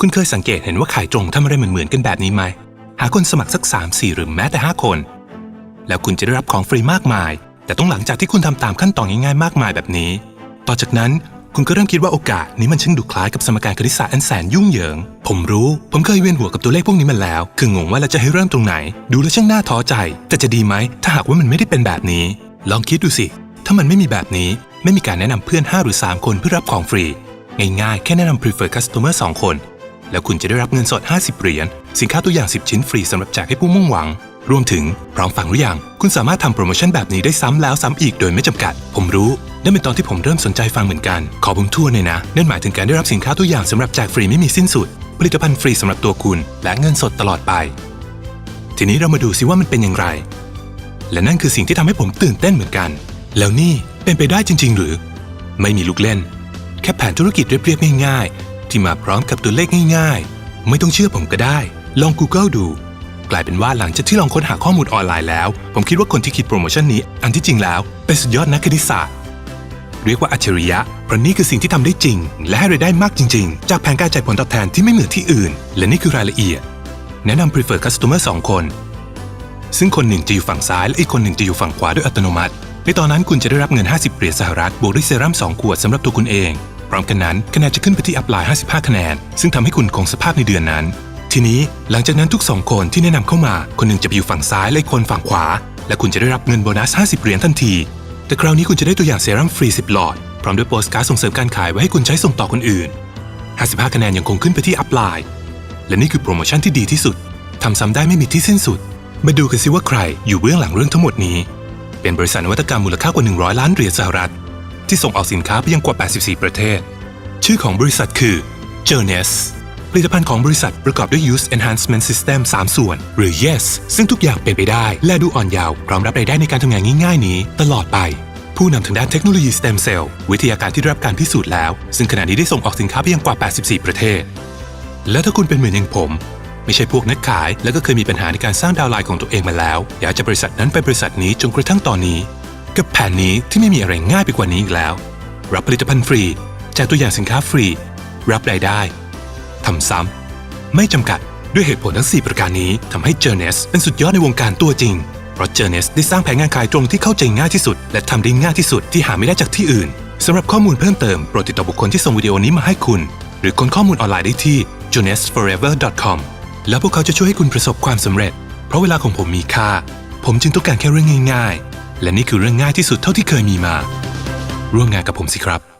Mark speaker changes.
Speaker 1: คุณเคยสังเกตเห็นว่าขายตรงทำอะไรเหมือนๆกันแบบนี้ไหม หาคนสมัครสัก 3 4 หรือแม้แต่ 5 คน แล้วคุณจะได้รับของฟรีมากมาย แต่ต้องหลังจากที่คุณทำตามขั้นตอนง่ายๆมากมายแบบนี้ ต่อจากนั้นคุณก็เริ่มคิดว่าโอกาสนี้มันช่างดูคล้ายกับสมการคณิตศาสตร์อันแสนยุ่งเหยิง ผมรู้ ผมเคยเวียนหัวกับตัวเลขพวกนี้มาแล้ว คืองงว่าเราจะให้เริ่มตรงไหน ดูแล้วช่างน่าท้อใจ แต่จะดีไหม ถ้าหากว่ามันไม่ได้เป็นแบบนี้ ลองคิดดูสิ ถ้ามันไม่มีแบบนี้ ไม่มีการแนะนำเพื่อน 5 หรือ 3 คนเพื่อรับของฟรี ง่ายๆ แค่แนะนำ prefer customer 2 คน แล้วคุณจะได้รับเงินสด 50 เหรียญ สินค้าตัวอย่าง 10 ชิ้นฟรีสำหรับแจกให้ผู้มุ่งหวัง รวมถึงพร้อมฟังหรือยัง คุณสามารถทำโปรโมชั่นแบบนี้ได้ซ้ำแล้วซ้ำอีกโดยไม่จำกัด ผมรู้นั่นเป็นตอนที่ผมเริ่มสนใจฟังเหมือนกัน ขอผมทั่วหน่อยนะ นั่นหมายถึงการได้รับสินค้าตัวอย่างสำหรับแจกฟรีไม่มีสิ้นสุด ผลิตภัณฑ์ฟรีสำหรับตัวคุณ และเงินสดตลอดไป ทีนี้เรามาดูซิว่ามันเป็นอย่างไร และนั่นคือสิ่งที่ทำให้ผมตื่นเต้นเหมือนกัน แล้วนี่เป็นไปได้จริง ๆ หรือ ไม่มีลูกเล่น แค่แผนธุรกิจเรียบๆง่าย ที่มาพร้อมกับตัวเลขง่ายๆ ไม่ต้องเชื่อผมก็ได้ ลอง Google ดู กลายเป็นว่าหลังจากที่ลองค้นหาข้อมูลออนไลน์แล้ว ผมคิดว่าคนที่คิดโปรโมชั่นนี้ อันที่จริงแล้ว เป็นสุดยอดนักคณิตศาสตร์ เรียกว่าอัจฉริยะ เพราะนี่คือสิ่งที่ทำได้จริง และให้รายได้มากจริง ๆ จากแผนการจ่ายผลตอบแทนที่ไม่เหมือนที่อื่น และนี่คือรายละเอียด แนะนำ prefer customer 2 คน ซึ่งคนหนึ่งจะอยู่ฝั่งซ้ายและอีกคนหนึ่งจะอยู่ฝั่งขวาโดยอัตโนมัติในตอนนั้นคุณจะได้รับเงิน 50เหรียญสหรัฐบวกด้วยเซรั่ม2ขวดสำหรับตัวคุณเอง ร้อมกันนั้นคะแนนจะขึ้นไปที่อัพไลน์ 55 คะแนน ซึ่งทำให้คุณคงสภาพในเดือนนั้น ทีนี้หลังจากนั้นทุก 2 คนที่แนะนำเข้ามา คนหนึ่งจะไปอยู่ฝั่งซ้ายและคนฝั่งขวา และคุณจะได้รับเงินโบนัส 50 เหรียญทันที แต่คราวนี้คุณจะได้ตัวอย่างเซรั่มฟรี 10 หลอด พร้อมด้วยโปสการ์ดส่งเสริมการขายไว้ให้คุณใช้ส่งต่อคนอื่น 55 คะแนนยังคงขึ้นไปที่อัพไลน์ และนี่คือโปรโมชั่นที่ดีที่สุดทำซ้ำได้ไม่มีที่สิ้นสุด มาดูกันสิว่าใครอยู่เบื้องหลังเรื่องทั้งหมดนี้ เป็นบริษัทนวัตกรรมมูลค่ากว่า 100 ล้านเหรียญสหรัฐ ที่ส่งออกสินค้าไปยังกว่า 84 ประเทศ ชื่อของบริษัทคือ Journeys ผลิตภัณฑ์ของบริษัทประกอบด้วย Use Enhancement System 3 ส่วน หรือ Yes ซึ่งทุกอย่างเป็นไปได้ และดูอ่อนเยาว์พร้อมรับรายได้ในการทำงานง่ายๆ นี้ ตลอดไป ผู้นำทางด้านเทคโนโลยี Stem Cell วิทยาการที่ได้รับการพิสูจน์แล้ว ซึ่งขณะนี้ได้ส่งออกสินค้าไปยังกว่า 84 ประเทศ แล้วถ้าคุณเป็นเหมือนอย่างผม ไม่ใช่พวกนักขาย แล้วก็เคยมีปัญหาในการสร้างดาวไลน์ของตัวเองมาแล้ว อยากจะบริษัทนั้นไปบริษัทนี้จนกระทั่งตอนนี้ กับแผนนี้ที่ไม่มีอะไรง่ายไปกว่านี้อีกแล้ว รับผลิตภัณฑ์ฟรีแจกตัวอย่างสินค้าฟรี รับรายได้ทำซ้ำไม่จำกัดด้วยเหตุผลทั้ง 4 ประการนี้ทำให้ j o u r n e s เป็นสุดยอดในวงการตัวจริง เพราะ j o u r n e s ได้สร้างแผนงานขายตรงที่เข้าใจง่ายที่สุด และทำได้ง่ายที่สุดที่หาไม่ได้จากที่อื่นสำหรับข้อมูลเพิ่มเติมโปรดติดต่อบุคคลที่ส่งวิดีโอนี้มาให้คุณ หรือค้นข้อมูลออนไลน์ได้ที่ j o u r n e s f o r e v e r c o m แล้วพวกเขาจะช่วยให้คุณประสบความสำเร็จ เพราะเวลาของผมมีค่า ผมจึงต้องการแค่เรื่องง่ายๆ และนี่คือเรื่องง่ายที่สุดเท่าที่เคยมีมา ร่วมงานกับผมสิครับ